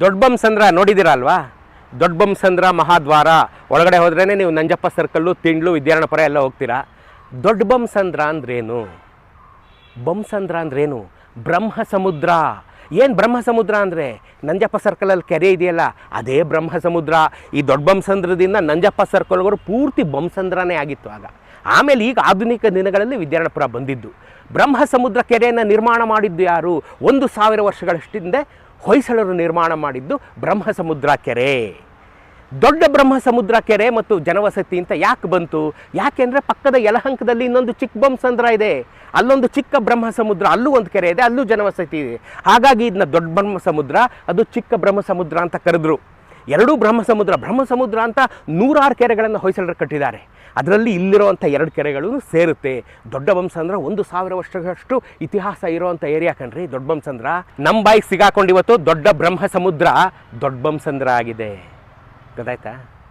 ದೊಡ್ಡಬಂಸಂದ್ರ ನೋಡಿದ್ದೀರ ಅಲ್ವಾ ದೊಡ್ಡಬಂಸಂದ್ರ ಮಹಾದ್ವಾರ. ಒಳಗಡೆ ಹೋದ್ರೇ ನೀವು ನಂಜಪ್ಪ ಸರ್ಕಲ್ಲು, ತಿಂಡ್ಲು ವಿದ್ಯಾರಣಪುರ ಎಲ್ಲ ಹೋಗ್ತೀರಾ? ದೊಡ್ಡಬಂಸಂದ್ರ ಅಂದ್ರೇನು? ಬಂಸಂದ್ರ ಅಂದ್ರೇನು? ಬ್ರಹ್ಮ ಸಮುದ್ರ. ಏನು ಬ್ರಹ್ಮ ಸಮುದ್ರ ಅಂದರೆ? ನಂಜಪ್ಪ ಸರ್ಕಲಲ್ಲಿ ಕೆರೆ ಇದೆಯಲ್ಲ, ಅದೇ ಬ್ರಹ್ಮ ಸಮುದ್ರ. ಈ ದೊಡ್ಡ ಬಂಸಂದ್ರದಿಂದ ನಂಜಪ್ಪ ಸರ್ಕಲ್ಗಳು ಪೂರ್ತಿ ಬಂಸಂದ್ರನೇ ಆಗಿತ್ತು ಆಗ. ಆಮೇಲೆ ಈಗ ಆಧುನಿಕ ದಿನಗಳಲ್ಲಿ ವಿದ್ಯಾರಣಪುರ ಬಂದಿದ್ದು. ಬ್ರಹ್ಮ ಸಮುದ್ರ ಕೆರೆಯನ್ನು ನಿರ್ಮಾಣ ಮಾಡಿದ್ದು ಯಾರು? ಒಂದು ಸಾವಿರ ವರ್ಷಗಳಷ್ಟಿಂದೆ ಹೊಯ್ಸಳರು ನಿರ್ಮಾಣ ಮಾಡಿದ್ದು ಬ್ರಹ್ಮ ಸಮುದ್ರ ಕೆರೆ. ದೊಡ್ಡ ಬ್ರಹ್ಮ ಸಮುದ್ರ ಕೆರೆ ಮತ್ತು ಜನವಸತಿ ಅಂತ ಯಾಕೆ ಬಂತು? ಯಾಕೆಂದರೆ ಪಕ್ಕದ ಯಲಹಂಕದಲ್ಲಿ ಇನ್ನೊಂದು ಚಿಕ್ಕ ಬಂಸಂದ್ರ ಇದೆ. ಅಲ್ಲೊಂದು ಚಿಕ್ಕ ಬ್ರಹ್ಮ ಸಮುದ್ರ ಅಲ್ಲೂ ಒಂದು ಕೆರೆ ಇದೆ, ಅಲ್ಲೂ ಜನವಸತಿ ಇದೆ. ಹಾಗಾಗಿ ಇದನ್ನ ದೊಡ್ಡ ಬ್ರಹ್ಮ ಸಮುದ್ರ ಅದು ಚಿಕ್ಕ ಬ್ರಹ್ಮ ಸಮುದ್ರ ಅಂತ ಕರೆದ್ರು. ಎರಡೂ ಬ್ರಹ್ಮ ಸಮುದ್ರ ಬ್ರಹ್ಮ ಸಮುದ್ರ ಅಂತ ನೂರಾರು ಕೆರೆಗಳನ್ನು ಹೊಯ್ಸಳರು ಕಟ್ಟಿದ್ದಾರೆ. ಅದರಲ್ಲಿ ಇಲ್ಲಿರುವಂಥ ಎರಡು ಕೆರೆಗಳು ಸೇರುತ್ತೆ. ದೊಡ್ಡ ಬಂಸಂದ್ರ ಒಂದು ಸಾವಿರ ವರ್ಷಗಳಷ್ಟು ಇತಿಹಾಸ ಇರುವಂಥ ಏರಿಯಾ ಕಣ್ರಿ ದೊಡ್ಡ ಬಂಸಂದ್ರ. ನಮ್ಮ ಬಾಯಿಗೆ ಸಿಗಾಕೊಂಡಿವತ್ತು ದೊಡ್ಡ ಬ್ರಹ್ಮ ಸಮುದ್ರ ದೊಡ್ಡ ಬಂಸಂದ್ರ ಆಗಿದೆ. ಗೊತ್ತಾಯ್ತಾ?